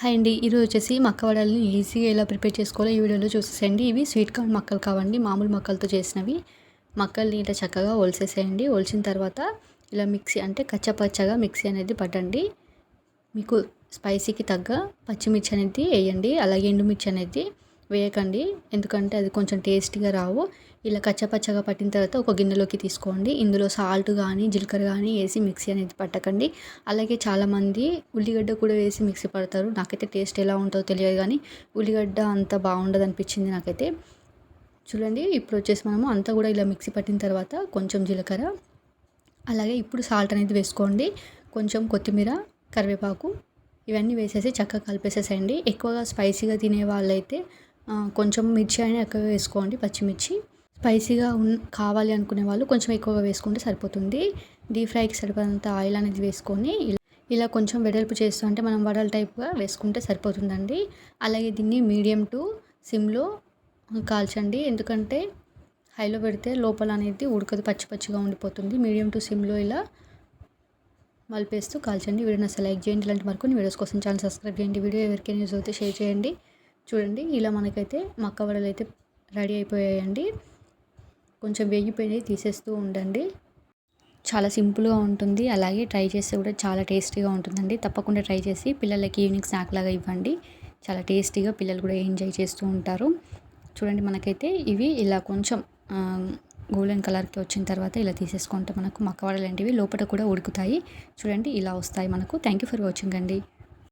Hi అండి. ఈరోజు వచ్చేసి మక్క వడల్ని ఈజీగా ఎలా ప్రిపేర్ చేసుకోవాలో ఈ వీడియోలో చూసేసేయండి. ఇవి స్వీట్ కార్న్ మక్కలు కావండి. మామూలు మక్కలతో చేసినవి. మక్కల్ని ఇట్లా చక్కగా ఒలిసేసేయండి. ఒలిచిన తర్వాత ఇలా మిక్సీ అంటే కచ్చపచ్చగా మిక్సీ అనేది పట్టండి. మీకు స్పైసీకి తగ్గ పచ్చిమిర్చి అనేది వేయండి. అలాగే ఎండుమిర్చి అనేది వేయకండి. ఎందుకంటే అది కొంచెం టేస్టీగా రావు. ఇలా కచ్చపచ్చగా పట్టిన తర్వాత ఒక గిన్నెలోకి తీసుకోండి. ఇందులో సాల్ట్ కానీ జీలకర్ర కానీ వేసి మిక్సీ అనేది పట్టకండి. అలాగే చాలామంది ఉల్లిగడ్డ కూడా వేసి మిక్సీ పడతారు. నాకైతే టేస్ట్ ఎలా ఉంటుందో తెలియదు కానీ ఉల్లిగడ్డ అంత బాగుండదు అనిపించింది నాకైతే. చూడండి ఇప్పుడు వచ్చేసి మనము అంతా కూడా ఇలా మిక్సీ పట్టిన తర్వాత కొంచెం జీలకర్ర అలాగే ఇప్పుడు సాల్ట్ అనేది వేసుకోండి. కొంచెం కొత్తిమీర కరివేపాకు ఇవన్నీ వేసేసి చక్కగా కలిపేసేసేయండి. ఎక్కువగా స్పైసీగా తినే వాళ్ళైతే కొంచెం మిర్చి అయినా ఎక్కువ వేసుకోండి పచ్చిమిర్చి. స్పైసీగా ఉన్ కావాలి అనుకునే వాళ్ళు కొంచెం ఎక్కువగా వేసుకుంటే సరిపోతుంది. డీప్ ఫ్రైకి సరిపడంత ఆయిల్ అనేది వేసుకొని ఇలా కొంచెం వెడల్పు చేస్తూ అంటే మనం వడల టైప్గా వేసుకుంటే సరిపోతుందండి. అలాగే దీన్ని మీడియం టు సిమ్లో కాల్చండి. ఎందుకంటే హైలో పెడితే లోపల అనేది ఉడకదు పచ్చి పచ్చిగా ఉండిపోతుంది. మీడియం టు సిమ్లో ఇలా మలిపేస్తూ కాల్చండి. వీడియోని అసలు లైక్ చేయండి. ఇలాంటి మరికొన్ని వీడియోస్ కోసం ఛానల్ సబ్స్క్రైబ్ చేయండి. వీడియో ఎవరికైనా యూజ్ అయితే షేర్ చేయండి. చూడండి ఇలా మనకైతే మక్క వడలు అయితే రెడీ అయిపోయాయండి. కొంచెం వేగిపోయినవి తీసేస్తూ ఉండండి. చాలా సింపుల్గా ఉంటుంది. అలాగే ట్రై చేస్తే కూడా చాలా టేస్టీగా ఉంటుందండి. తప్పకుండా ట్రై చేసి పిల్లలకి ఈవినింగ్ స్నాక్ లాగా ఇవ్వండి. చాలా టేస్టీగా పిల్లలు కూడా ఎంజాయ్ చేస్తూ ఉంటారు. చూడండి మనకైతే ఇవి ఇలా కొంచెం గోల్డెన్ కలర్కి వచ్చిన తర్వాత ఇలా తీసేసుకుంటే మనకు మక్కవాడలు లాంటివి లోపల కూడా ఉడుకుతాయి. చూడండి ఇలా వస్తాయి మనకు. థ్యాంక్ యూ ఫర్ వాచింగ్ అండి.